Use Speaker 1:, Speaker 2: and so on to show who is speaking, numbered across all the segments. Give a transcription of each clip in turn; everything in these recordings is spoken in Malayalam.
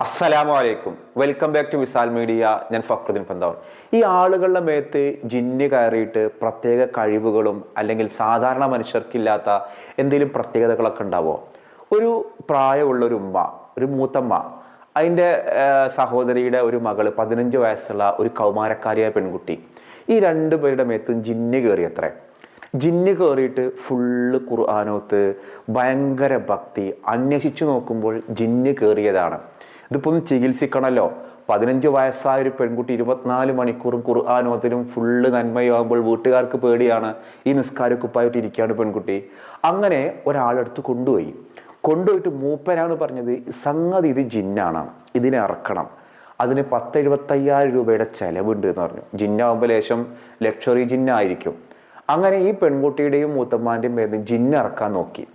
Speaker 1: അസ്സലാമു അലൈക്കും. Welcome back to Visal media. ഞാൻ ഫക്രുദ്ദീൻ പന്താവൻ ഈ ആളുകളുടെ മേത്ത് ജിന്ന് കയറിയിട്ട് പ്രത്യേക കഴിവുകളും അല്ലെങ്കിൽ സാധാരണ മനുഷ്യർക്കില്ലാത്ത എന്തെങ്കിലും പ്രത്യേകതകളൊക്കെ ഉണ്ടാവുമോ ഒരു പ്രായമുള്ള ഒരു ഉമ്മ ഒരു മൂത്തമ്മ അതിന്റെ സഹോദരിയുടെ ഒരു മകൾ പതിനഞ്ച് വയസ്സുള്ള ഒരു കൗമാരക്കാരിയായ പെൺകുട്ടി. ഈ രണ്ടു പേരുടെ മേത്തും ജിന്ന് കയറി അത്രേ ജിന്ന് കയറിയിട്ട് ഫുള്ള് ഖുർആാനോത്ത് ഭയങ്കര ഭക്തി. അന്വേഷിച്ചു നോക്കുമ്പോൾ ജിന്ന് കയറിയതാണ്. ഇതിപ്പോൾ ഒന്ന് ചികിത്സിക്കണമല്ലോ പതിനഞ്ച് വയസ്സായ ഒരു പെൺകുട്ടി ഇരുപത്തിനാല് മണിക്കൂറും ഖുർആാനോത്തിലും ഫുള്ള് നന്മയാകുമ്പോൾ വീട്ടുകാർക്ക് പേടിയാണ്. ഈ നിസ്കാരക്കുപ്പായിട്ട് ഇരിക്കുകയാണ് പെൺകുട്ടി. അങ്ങനെ ഒരാളെടുത്ത് കൊണ്ടുപോയി. കൊണ്ടുപോയിട്ട് മൂപ്പരാണ് പറഞ്ഞത് സംഗതി ഇത് ജിന്നാണ്. ഇതിനെ ഇറക്കണം അതിന് പത്ത് എഴുപത്തയ്യായിരം രൂപയുടെ ചെലവുണ്ട് എന്ന് പറഞ്ഞു. ജിന്നാവുമ്പോൾ ലേശം ലക്ഷറി ജിന്നായിരിക്കും. അങ്ങനെ ഈ പെൺകുട്ടിയുടെയും മൂത്തമ്മാന്റെയും പേരിൽ ജിന്നിറക്കാൻ നോക്കി.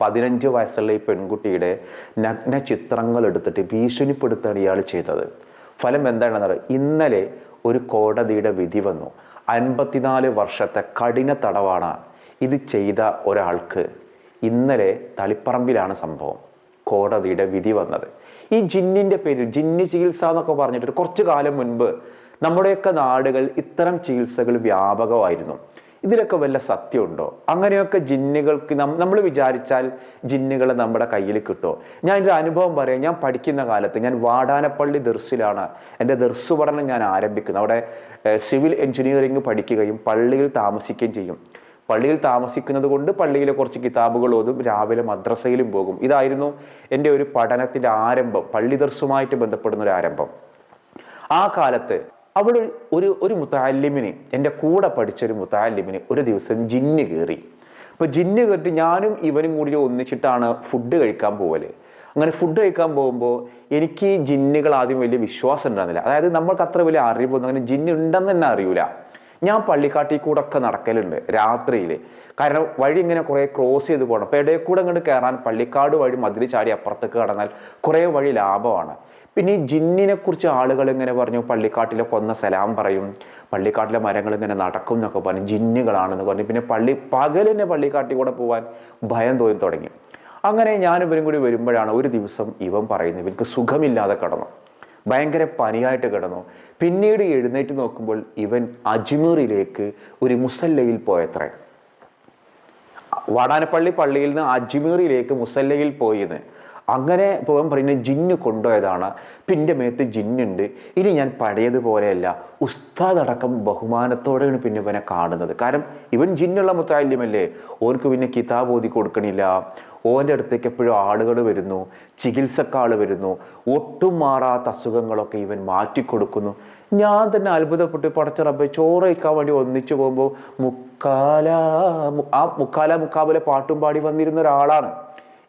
Speaker 1: പതിനഞ്ച് വയസ്സുള്ള ഈ പെൺകുട്ടിയുടെ നഗ്ന ചിത്രങ്ങൾ എടുത്തിട്ട് ഭീഷണിപ്പെടുത്താണ് ഇയാൾ ചെയ്തത്. ഫലം എന്താണെന്ന് ഇന്നലെ ഒരു കോടതിയുടെ വിധി വന്നു. അൻപത്തിനാല് വർഷത്തെ കഠിന തടവാണ് ഇത് ചെയ്ത ഒരാൾക്ക്. ഇന്നലെ തളിപ്പറമ്പിലാണ് സംഭവം. കോടതിയുടെ വിധി വന്നത്. ഈ ജിന്നിന്റെ പേരിൽ ജിന്നി ചികിത്സ എന്നൊക്കെ പറഞ്ഞിട്ട് കുറച്ചു കാലം മുൻപ് നമ്മുടെയൊക്കെ നാടുകൾ ഇത്തരം ചികിത്സകൾ വ്യാപകമായിരുന്നു. ഇതിലൊക്കെ വല്ല സത്യമുണ്ടോ? അങ്ങനെയൊക്കെ ജിന്നുകൾക്ക് നമ്മൾ വിചാരിച്ചാൽ ജിന്നുകൾ നമ്മുടെ കയ്യിൽ കിട്ടുമോ ഞാൻ എന്റെ അനുഭവം പറയാം. ഞാൻ പഠിക്കുന്ന കാലത്ത് ഞാൻ വാടാനപ്പള്ളി ദർസിലാണ് എന്റെ ദർസ് പഠനം ഞാൻ ആരംഭിക്കുന്നത്. അവിടെ സിവിൽ എഞ്ചിനീയറിംഗ് പഠിക്കുകയും പള്ളിയിൽ താമസിക്കുകയും ചെയ്യും. പള്ളിയിൽ താമസിക്കുന്നത് കൊണ്ട് പള്ളിയിലെ കുറച്ച് കിതാബുകൾ ഓതും രാവിലെ മദ്രസയിലും പോകും. ഇതായിരുന്നു എന്റെ ഒരു പഠനത്തിന്റെ ആരംഭം. പള്ളി ദർസുമായിട്ട് ബന്ധപ്പെടുന്ന ഒരു ആരംഭം. ആ കാലത്ത് അവിടെ ഒരു ഒരു മുത്താലിമിന് എന്റെ കൂടെ പഠിച്ച ഒരു മുത്താലിമിന് ഒരു ദിവസം ജിന്ന് കയറി. അപ്പോൾ ജിന്ന് കയറിയിട്ട് ഞാനും ഇവനും കൂടി ഒന്നിച്ചിട്ടാണ് ഫുഡ് കഴിക്കാൻ പോവൽ. അങ്ങനെ ഫുഡ് കഴിക്കാൻ പോകുമ്പോൾ എനിക്ക് ജിന്നുകൾ ആദ്യം വലിയ വിശ്വാസം ഉണ്ടായിരുന്നില്ല. അതായത് നമ്മൾക്ക് അത്ര വലിയ അറിവൊന്നും അങ്ങനെ ജിന്ന് ഉണ്ടെന്ന് തന്നെ അറിയില്ല ഞാൻ പള്ളിക്കാട്ടിൽ കൂടെ ഒക്കെ നടക്കലുണ്ട് രാത്രിയിൽ കാരണം വഴി ഇങ്ങനെ കുറേ ക്രോസ് ചെയ്ത് പോകണം അപ്പോൾ ഇടയിൽ കൂടെ അങ്ങോട്ട് കയറാൻ പള്ളിക്കാട് വഴി മതിൽ ചാടി അപ്പുറത്തേക്ക് കടന്നാൽ കുറേ വഴി ലാഭമാണ്. പിന്നെ ഈ ജിന്നിനെ കുറിച്ച് ആളുകൾ ഇങ്ങനെ പറഞ്ഞു പള്ളിക്കാട്ടിലെ കൊന്ന സലാം പറയും പള്ളിക്കാട്ടിലെ മരങ്ങൾ ഇങ്ങനെ നടക്കും എന്നൊക്കെ പറഞ്ഞു ജിന്നുകളാണെന്ന് പറഞ്ഞു. പിന്നെ പള്ളി പകലിനെ പള്ളിക്കാട്ടിൽ കൂടെ പോകാൻ ഭയം തോന്നി തുടങ്ങി. അങ്ങനെ ഞാൻ ഇവരും കൂടി വരുമ്പോഴാണ് ഒരു ദിവസം ഇവൻ പറയുന്നത് ഇവർക്ക് സുഖമില്ലാതെ കിടന്നു. ഭയങ്കര പനിയായിട്ട് കിടന്നു. പിന്നീട് എഴുന്നേറ്റ് നോക്കുമ്പോൾ ഇവൻ അജ്മീറിലേക്ക് ഒരു മുസല്ലയിൽ പോയത്രേ. വാടാനപ്പള്ളി പള്ളിയിൽ നിന്ന് അജ്മീറിലേക്ക് മുസല്ലയിൽ പോയിന്ന്. അങ്ങനെ പോകാൻ പറയുന്നത് ജിന്ന് കൊണ്ടുപോയതാണ്. പിന്നെ മേത്ത് ജിന്നുണ്ട്. ഇനി ഞാൻ പഴയതുപോലെയല്ല ഉസ്താദ് അടക്കം ബഹുമാനത്തോടെയാണ് പിന്നെ ഇവനെ കാണുന്നത്. കാരണം ഇവൻ ജിന്നുള്ള മുത്താല്യമല്ലേ ഓർക്ക് പിന്നെ കിതാബ് ഓതി കൊടുക്കണില്ല. ഓന്റെ അടുത്തേക്ക് എപ്പോഴും ആളുകൾ വരുന്നു ചികിത്സക്കാൾ വരുന്നു ഒട്ടും മാറാത്ത അസുഖങ്ങളൊക്കെ ഇവൻ മാറ്റിക്കൊടുക്കുന്നു. ഞാൻ തന്നെ അത്ഭുതപ്പെട്ട്. പടച്ച റബ്ബെ ചോറ് കഴിക്കാൻ വേണ്ടി ഒന്നിച്ചു പോകുമ്പോൾ മുക്കാല ആ മുക്കാല മുക്കാബിലെ പാട്ടും പാടി വന്നിരുന്ന ഒരാളാണ്.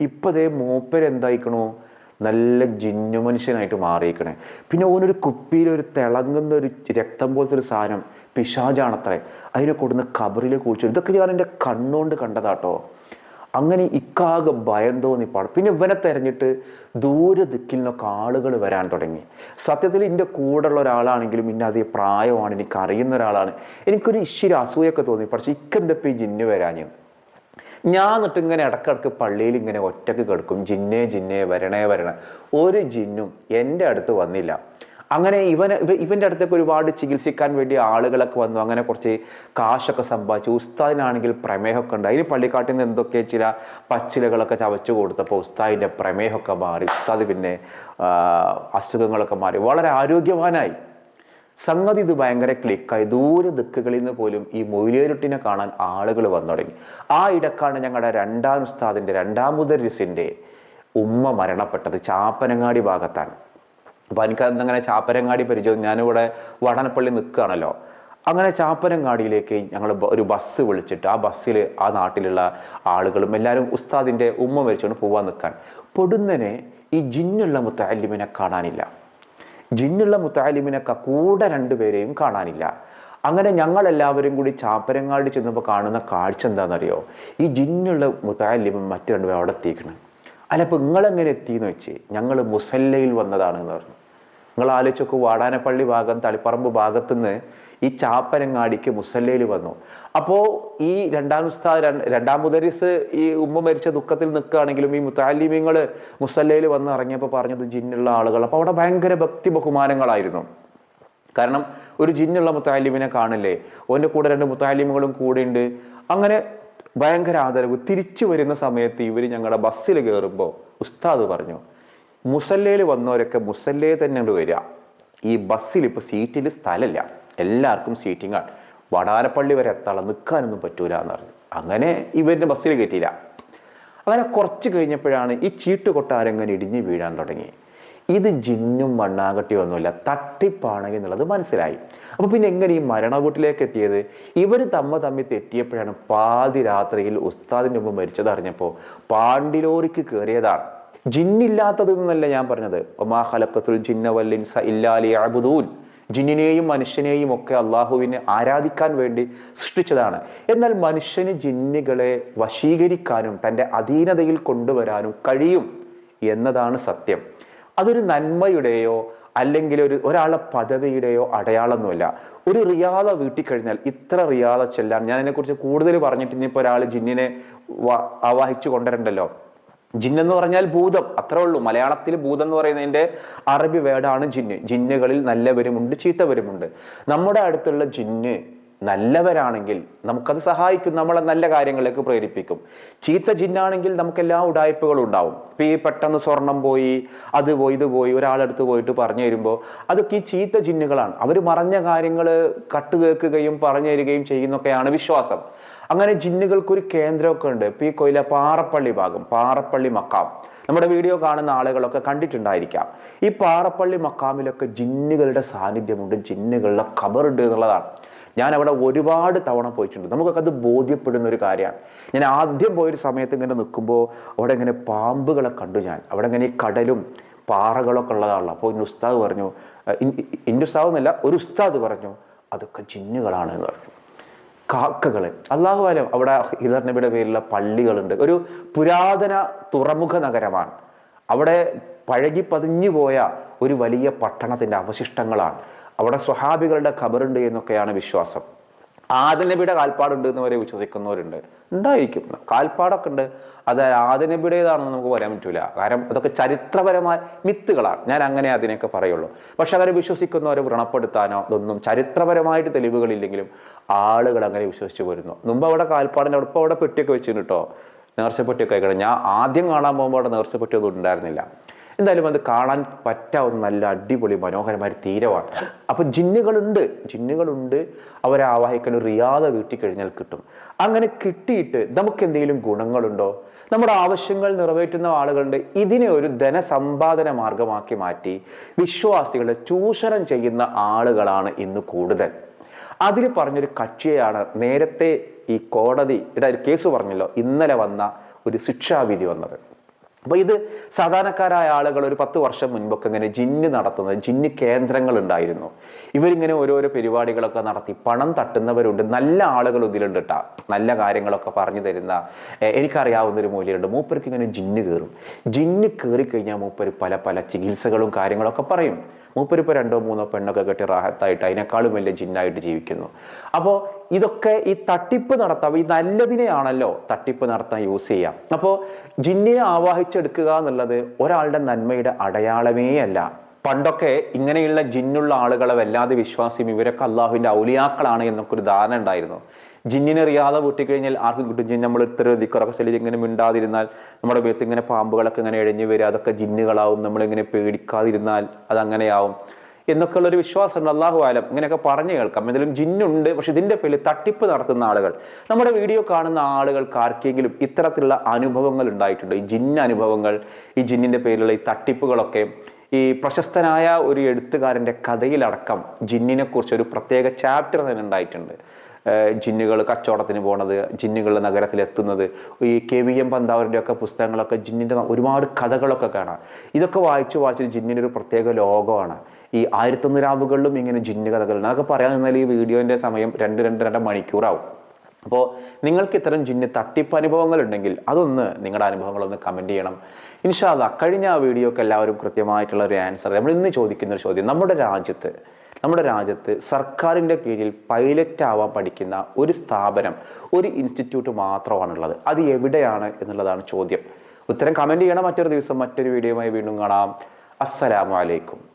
Speaker 1: ഇപ്പം ദേ മൂപ്പരെന്തായിക്കണോ നല്ല ജിന്നു മനുഷ്യനായിട്ട് മാറിയിക്കണേ. പിന്നെ ഓനൊരു കുപ്പിയിൽ ഒരു തിളങ്ങുന്ന ഒരു രക്തം പോലത്തെ ഒരു സാധനം പിശാജാണത്രേ അതിനെ കൊടുന്ന് കബറിൽ കുഴിച്ചു. ഇതൊക്കെ ഞാൻ എന്റെ കണ്ണുകൊണ്ട് കണ്ടതാട്ടോ. അങ്ങനെ ഇക്കാകെ ഭയം തോന്നി പാടും. പിന്നെ ഇവനെ തെരഞ്ഞിട്ട് ദൂരെ ദിക്കിൽ നിന്നൊക്കെ ആളുകൾ വരാൻ തുടങ്ങി. സത്യത്തിൽ എന്റെ കൂടെയുള്ള ഒരാളാണെങ്കിലും ഇന്ന അതേ പ്രായമാണ് എനിക്ക് അറിയുന്ന ഒരാളാണ്. എനിക്കൊരു ഇശ്വര അസൂയൊക്കെ തോന്നി. പക്ഷേ ഇക്കെന്തപ്പോൾ ഈ ജിന്നു വരാഞ്ഞു ഞാൻ എന്നിട്ട് ഇങ്ങനെ ഇടക്കിടക്ക് പള്ളിയിൽ ഇങ്ങനെ ഒറ്റയ്ക്ക് കിടക്കും. ജിന്നേ ജിന്നേ വരണേ വരണേ. ഒരു ജിന്നും എന്റെ അടുത്ത് വന്നില്ല. അങ്ങനെ ഇവൻ ഇവന്റെ അടുത്തേക്ക് ഒരുപാട് ചികിത്സിക്കാൻ വേണ്ടി ആളുകളൊക്കെ വന്നു. അങ്ങനെ കുറച്ച് കാശൊക്കെ സമ്പാദിച്ചു. ഉസ്താദിനാണെങ്കിൽ പ്രമേഹമൊക്കെ ഉണ്ട് അതിന് പള്ളിക്കാട്ടിൽ നിന്ന് എന്തൊക്കെ ചില പച്ചിലകളൊക്കെ ചവച്ചു കൊടുത്തപ്പോൾ ഉസ്താദിന്റെ പ്രമേഹമൊക്കെ മാറി. ഉസ്താദ് പിന്നെ അസുഖങ്ങളൊക്കെ മാറി. വളരെ ആരോഗ്യവാനായി. സംഗതി ഇത് ഭയങ്കര ക്ലിക്കായി ദൂരെ ദിക്കുകളിൽ നിന്ന് പോലും ഈ മൊയിലേരുട്ടിനെ കാണാൻ ആളുകൾ വന്നു തുടങ്ങി. ആ ഇടക്കാണ് ഞങ്ങളുടെ രണ്ടാം ഉസ്താദിന്റെ രണ്ടാം മുദരിസിന്റെ ഉമ്മ മരണപ്പെട്ടത് ചാപ്പനങ്ങാടി ഭാഗത്താണ്. അപ്പോൾ എനിക്കങ്ങനെ ചാപ്പനങ്ങാടി പരിചയം ഞാനിവിടെ വടനപ്പള്ളി നിൽക്കുകയാണല്ലോ. അങ്ങനെ ചാപ്പനങ്ങാടിയിലേക്ക് ഞങ്ങൾ ഒരു ബസ് വിളിച്ചിട്ട് ആ ബസ്സിൽ ആ നാട്ടിലുള്ള ആളുകളും എല്ലാവരും ഉസ്താദിന്റെ ഉമ്മ മരിച്ചുകൊണ്ട് പോവാൻ നിൽക്കാൻ. പൊടുന്നനെ ഈ ജിന്നുള്ള മുത്താലിമിനെ കാണാനില്ല. ജിന്നുള്ള മുത്താലിമിനൊക്കെ കൂടെ രണ്ടുപേരെയും കാണാനില്ല. അങ്ങനെ ഞങ്ങൾ എല്ലാവരും കൂടി ചാപ്പരങ്ങാടി ചെന്നപ്പോൾ കാണുന്ന കാഴ്ച എന്താണെന്നറിയോ ഈ ജിന്നുള്ള മുത്താലിമും മറ്റു രണ്ടുപേരും അവിടെ എത്തിക്കണം അല്ല ഇപ്പം നിങ്ങളെങ്ങനെ എത്തിയെന്ന് വെച്ച്? ഞങ്ങൾ മുസല്ലയിൽ വന്നതാണ് എന്ന് പറഞ്ഞു. നിങ്ങൾ ആലോചിച്ചൊക്കെ വാടാനപ്പള്ളി ഭാഗം തളിപ്പറമ്പ് ഭാഗത്തുനിന്ന് ഈ ചാപ്പനങ്ങാടിക്ക് മുസല്ലയിൽ വന്നു. അപ്പോൾ ഈ രണ്ടാം ഉസ്താദ് രണ്ടാം മുദരിസ് ഈ ഉമ്മ മരിച്ച ദുഃഖത്തിൽ നിൽക്കുകയാണെങ്കിലും ഈ മുത്താലിമ്യങ്ങൾ മുസല്ലയിൽ വന്ന് ഇറങ്ങിയപ്പോൾ പറഞ്ഞത് ജിന്നുള്ള ആളുകൾ. അപ്പോൾ അവിടെ ഭയങ്കര ഭക്തി ബഹുമാനങ്ങളായിരുന്നു. കാരണം ഒരു ജിന്നുള്ള മുത്താലിമിനെ കാണില്ലേ? ഓന്റെ കൂടെ രണ്ട് മുത്താലിമുകളും കൂടെ ഉണ്ട്. അങ്ങനെ ഭയങ്കര ആദരവ്. തിരിച്ചു വരുന്ന സമയത്ത് ഇവർ ഞങ്ങളുടെ ബസ്സിൽ കയറുമ്പോൾ ഉസ്താദ് പറഞ്ഞു മുസല്ലയിൽ വന്നവരൊക്കെ മുസല്ലേ തന്നെ അങ്ങോട്ട് വരിക. ഈ ബസ്സിൽ ഇപ്പോൾ സീറ്റിൽ സ്ഥലമില്ല. എല്ലാവർക്കും സീറ്റിംഗ് ആണ്. വടാരപ്പള്ളി വരെ എത്താളം നിൽക്കാനൊന്നും പറ്റൂല എന്ന് പറഞ്ഞു. അങ്ങനെ ഇവരുടെ ബസ്സിൽ കയറ്റിയില്ല. അങ്ങനെ കുറച്ച് കഴിഞ്ഞപ്പോഴാണ് ഈ ചീട്ട് കൊട്ടാരങ്ങനെ ഇടിഞ്ഞ് വീഴാൻ തുടങ്ങി. ഇത് ജിന്നും മണ്ണാകട്ടി ഒന്നുമില്ല. തട്ടിപ്പാണെങ്കിൽ എന്നുള്ളത് മനസ്സിലായി. അപ്പോൾ പിന്നെ എങ്ങനെ ഈ മരണവീട്ടിലേക്ക് എത്തിയത്? ഇവർ തമ്മ തമ്മിൽ തെറ്റിയപ്പോഴാണ് പാതി രാത്രിയിൽ ഉസ്താദിന്റെ മുമ്പ് മരിച്ചത് അറിഞ്ഞപ്പോൾ പാണ്ടിലോറിക്ക് കയറിയതാണ്. ജിന്നില്ലാത്തത് എന്നല്ല ഞാൻ പറഞ്ഞത്? ഒമാ ഹലക്കത്തുൽ ജിന്ന വല്ലിൻ സ ഇല്ലാലി അബുദൂൻ ജിന്നിനെയും മനുഷ്യനെയും ഒക്കെ അള്ളാഹുവിനെ ആരാധിക്കാൻ വേണ്ടി സൃഷ്ടിച്ചതാണ്. എന്നാൽ മനുഷ്യന് ജിന്നുകളെ വശീകരിക്കാനും തന്റെ അധീനതയിൽ കൊണ്ടുവരാനും കഴിയും എന്നതാണ് സത്യം. അതൊരു നന്മയുടെയോ അല്ലെങ്കിൽ ഒരു ഒരാളെ പദവിയുടെയോ അടയാളമൊന്നുമില്ല. ഒരു റിയാദ വീട്ടിൽ കഴിഞ്ഞാൽ ഇത്ര റിയാദ ചെല്ലാൻ ഞാൻ അതിനെക്കുറിച്ച് കൂടുതൽ പറഞ്ഞിട്ട് ഇനിയിപ്പോൾ ഒരാൾ ജിന്നിനെ ആവാഹിച്ചു കൊണ്ടുവരണ്ടല്ലോ? ജിന്ന് എന്ന് പറഞ്ഞാൽ ഭൂതം. അത്രേ ഉള്ളൂ. മലയാളത്തിൽ ഭൂതം എന്ന് പറയുന്നതിന്റെ അറബി വേർഡാണ് ജിന്ന്. ജിന്നുകളിൽ നല്ലവരുമുണ്ട് ചീത്തവരുമുണ്ട്. നമ്മുടെ അടുത്തുള്ള ജിന്ന് നല്ലവരാണെങ്കിൽ നമുക്കത് സഹായിക്കും. നമ്മളെ നല്ല കാര്യങ്ങളിലേക്ക് പ്രേരിപ്പിക്കും. ചീത്ത ജിന്നാണെങ്കിൽ നമുക്ക് എല്ലാ ഉടായ്പകളും ഉണ്ടാവും. ഇപ്പൊ ഈ പെട്ടെന്ന് സ്വർണം പോയി അത് പോയി ഇത് പോയി ഒരാളെടുത്ത് പോയിട്ട് പറഞ്ഞു തരുമ്പോൾ അതൊക്കെ ഈ ചീത്ത ജിന്നുകളാണ്. അവർ മറഞ്ഞ കാര്യങ്ങൾ കട്ടുകേൾക്കുകയും പറഞ്ഞു തരികയും ചെയ്യുന്നൊക്കെയാണ് വിശ്വാസം. അങ്ങനെ ജിന്നുകൾക്ക് ഒരു കേന്ദ്രമൊക്കെ ഉണ്ട്. പി കൊയില പാറപ്പള്ളി ഭാഗം പാറപ്പള്ളി മക്കാം. നമ്മുടെ വീഡിയോ കാണുന്ന ആളുകളൊക്കെ കണ്ടിട്ടുണ്ടായിരിക്കാം. ഈ പാറപ്പള്ളി മക്കാമിലൊക്കെ ജിന്നുകളുടെ സാന്നിധ്യമുണ്ട് ജിന്നുകളുടെ ഖബറുണ്ട് എന്നുള്ളതാണ്. ഞാൻ അവിടെ ഒരുപാട് തവണ പോയിട്ടുണ്ട്. നമുക്കൊക്കെ അത് ബോധ്യപ്പെടുന്ന ഒരു കാര്യമാണ്. ഞാൻ ആദ്യം പോയൊരു സമയത്ത് ഇങ്ങനെ നിൽക്കുമ്പോൾ അവിടെ ഇങ്ങനെ പാമ്പുകളെ കണ്ടു ഞാൻ. അവിടെ ഇങ്ങനെ ഈ കടലും പാറകളൊക്കെ ഉള്ളതാണല്ലോ. അപ്പോൾ ഇന്ന് ഉസ്താദ് പറഞ്ഞു ഇന്റെ ഉസ്താദ് എന്നല്ല ഒരു ഉസ്താദ് പറഞ്ഞു അതൊക്കെ ജിന്നുകളാണ് എന്ന് പറഞ്ഞു. കാക്കകൾ. അള്ളാഹു ആലം അവിടെ ഹിദർ നബിയുടെ പേരിലുള്ള പള്ളികളുണ്ട്. ഒരു പുരാതന തുറമുഖ നഗരമാണ്. അവിടെ പഴകി പതിഞ്ഞു പോയ ഒരു വലിയ പട്ടണത്തിന്റെ അവശിഷ്ടങ്ങളാണ്. അവിടെ സ്വഹാബികളുടെ ഖബറുണ്ട് എന്നൊക്കെയാണ് വിശ്വാസം. ആദനബിയുടെ കാൽപ്പാടുണ്ട് എന്ന് വരെ വിശ്വസിക്കുന്നവരുണ്ട്. ഉണ്ടായിരിക്കും. കാൽപ്പാടൊക്കെ ഉണ്ട്. അത് ആദനബിയുടേതാണെന്ന് നമുക്ക് പറയാൻ പറ്റൂല. കാരണം അതൊക്കെ ചരിത്രപരമായ മിത്തുകളാണ്. ഞാൻ അങ്ങനെ അതിനെയൊക്കെ പറയുള്ളൂ. പക്ഷെ അവരെ വിശ്വസിക്കുന്നവരെ വ്രണപ്പെടുത്താനോ ഇതൊന്നും ചരിത്രപരമായിട്ട് തെളിവുകളില്ലെങ്കിലും ആളുകൾ അങ്ങനെ വിശ്വസിച്ച് വരുന്നു മുമ്പ് അവിടെ കാൽപ്പാടിന്റെ അവിടെ ഇപ്പോൾ അവിടെ പെട്ടിയൊക്കെ വെച്ചിട്ടുണ്ട് കേട്ടോ. നേർച്ചപ്പെട്ടിയൊക്കെ ആയിക്കോട്ടെ. ഞാൻ ആദ്യം കാണാൻ പോകുമ്പോൾ അവിടെ നേർച്ചപ്പെട്ടിയൊന്നും ഉണ്ടായിരുന്നില്ല. എന്തായാലും അത് കാണാൻ പറ്റാവുന്ന നല്ല അടിപൊളി മനോഹരമായ തീരമാണ്. അപ്പൊ ജിന്നുകളുണ്ട്. ജിന്നുകളുണ്ട്. അവരെ ആവാഹിക്കാൻ ഒരു റിയാദ വീട്ടിൽ കഴിഞ്ഞാൽ കിട്ടും. അങ്ങനെ കിട്ടിയിട്ട് നമുക്ക് എന്തെങ്കിലും ഗുണങ്ങളുണ്ടോ? നമ്മുടെ ആവശ്യങ്ങൾ നിറവേറ്റുന്ന ആളുകളുണ്ട്. ഇതിനെ ഒരു ധനസമ്പാദന മാർഗമാക്കി മാറ്റി വിശ്വാസികളെ ചൂഷണം ചെയ്യുന്ന ആളുകളാണ് ഇന്ന് കൂടുതൽ. അതിൽ പറഞ്ഞൊരു കക്ഷിയാണ് നേരത്തെ ഈ കോടതി കേസ് പറഞ്ഞല്ലോ. ഇന്നലെ വന്ന ഒരു ശിക്ഷാവിധി വന്നത്. അപ്പൊ ഇത് സാധാരണക്കാരായ ആളുകൾ ഒരു പത്ത് വർഷം മുൻപൊക്കെ ഇങ്ങനെ ജിന്ന് നടത്തുന്നത് ജിന്ന് കേന്ദ്രങ്ങൾ ഉണ്ടായിരുന്നു. ഇവരിങ്ങനെ ഓരോരോ പരിപാടികളൊക്കെ നടത്തി പണം തട്ടുന്നവരുണ്ട്. നല്ല ആളുകൾ ഇതിലുണ്ട് കേട്ടാ നല്ല കാര്യങ്ങളൊക്കെ പറഞ്ഞു തരുന്ന എനിക്കറിയാവുന്ന ഒരു മൂല്യമുണ്ട്. മൂപ്പർക്ക് ഇങ്ങനെ ജിന്ന് കയറും ജിന്ന് കയറി കഴിഞ്ഞാൽ മൂപ്പർ പല പല ചികിത്സകളും കാര്യങ്ങളൊക്കെ പറയും. മൂപ്പര് രണ്ടോ മൂന്നോ പെണ്ണൊക്കെ കെട്ടി റാഹത്തായിട്ട് അതിനേക്കാളും വലിയ ജിന്നായിട്ട് ജീവിക്കുന്നു. അപ്പോൾ ഇതൊക്കെ ഈ തട്ടിപ്പ് നടത്താം. ഈ നല്ലതിനെയാണല്ലോ തട്ടിപ്പ് നടത്താൻ യൂസ് ചെയ്യാം. അപ്പോൾ ജിന്നിനെ ആവാഹിച്ചെടുക്കുക എന്നുള്ളത് ഒരാളുടെ നന്മയുടെ അടയാളമേ അല്ല. പണ്ടൊക്കെ ഇങ്ങനെയുള്ള ജിന്നുള്ള ആളുകളെ വല്ലാതെ വിശ്വാസിയും ഇവരൊക്കെ അള്ളാഹുവിന്റെ ഔലിയാക്കളാണ് എന്നൊക്കെ ഒരു ധാരണ ഉണ്ടായിരുന്നു. ജിന്നിനെ അറിയാതെ പൊട്ടിക്കഴിഞ്ഞാൽ ആർക്കും കിട്ടും. ജിൻ നമ്മൾ ഇത്ര ദിക്കറൊക്കെ ശരീരം ഇങ്ങനെ മിണ്ടാതിരുന്നാൽ നമ്മുടെ മേത്ത് ഇങ്ങനെ പാമ്പുകളൊക്കെ ഇങ്ങനെ എഴഞ്ഞു വരിക അതൊക്കെ ജിന്നുകളാവും. നമ്മളിങ്ങനെ പേടിക്കാതിരുന്നാൽ അതങ്ങനെയാവും എന്നൊക്കെയുള്ള ഒരു വിശ്വാസമുണ്ട്. അള്ളാഹു ആലം ഇങ്ങനെയൊക്കെ പറഞ്ഞു കേൾക്കാം. എന്തെങ്കിലും ജിന്നുണ്ട് പക്ഷെ ഇതിന്റെ പേരിൽ തട്ടിപ്പ് നടത്തുന്ന ആളുകൾ. നമ്മുടെ വീഡിയോ കാണുന്ന ആളുകൾക്ക് ആർക്കെങ്കിലും ഇത്തരത്തിലുള്ള അനുഭവങ്ങൾ ഉണ്ടായിട്ടുണ്ട്? ഈ ജിന്ന അനുഭവങ്ങൾ ഈ ജിന്നിന്റെ പേരിലുള്ള ഈ തട്ടിപ്പുകളൊക്കെ. ഈ പ്രശസ്തനായ ഒരു എഴുത്തുകാരന്റെ കഥയിലടക്കം ജിന്നിനെക്കുറിച്ച് ഒരു പ്രത്യേക ചാപ്റ്റർ തന്നെ ഉണ്ടായിട്ടുണ്ട്. ജിന്നുകൾ കച്ചവടത്തിന് പോണത് ജിന്നുകൾ നഗരത്തിലെത്തുന്നത്. ഈ കെ വി എം പന്താവരുടെ ഒക്കെ പുസ്തകങ്ങളൊക്കെ ജിന്നിന്റെ ഒരുപാട് കഥകളൊക്കെ കാണാം. ഇതൊക്കെ വായിച്ച് വായിച്ച് ജിന്നിന്റെ ഒരു പ്രത്യേക ലോകമാണ്. ഈ ആയിരത്തൊന്ന് രാവുകളിലും ഇങ്ങനെ ജിന്നു കഥകളുണ്ട് അതൊക്കെ പറയാൻ നിന്നാൽ ഈ വീഡിയോന്റെ സമയം രണ്ട് രണ്ട് രണ്ട് മണിക്കൂറാവും. അപ്പോൾ നിങ്ങൾക്ക് ഇത്തരം ജിന്ന് തട്ടിപ്പ് അനുഭവങ്ങൾ ഉണ്ടെങ്കിൽ അതൊന്ന് നിങ്ങളുടെ അനുഭവങ്ങളൊന്ന് കമന്റ് ചെയ്യണം. ഇൻഷാല്ല കഴിഞ്ഞ ആ വീഡിയോക്ക് എല്ലാവരും കൃത്യമായിട്ടുള്ള ഒരു ആൻസർ നമ്മൾ ഇന്ന് ചോദിക്കുന്ന ഒരു ചോദ്യം നമ്മുടെ രാജ്യത്ത് നമ്മുടെ രാജ്യത്ത് സർക്കാരിന്റെ കീഴിൽ പൈലറ്റ് ആവാൻ പഠിക്കുന്ന ഒരു സ്ഥാപനം ഒരു ഇൻസ്റ്റിറ്റ്യൂട്ട് മാത്രമാണുള്ളത്. അത് എവിടെയാണ് എന്നുള്ളതാണ് ചോദ്യം. ഉത്തരം കമന്റ് ചെയ്യണം. മറ്റൊരു ദിവസം മറ്റൊരു വീഡിയോയുമായി വീണ്ടും കാണാം. അസ്സലാമു അലൈക്കും.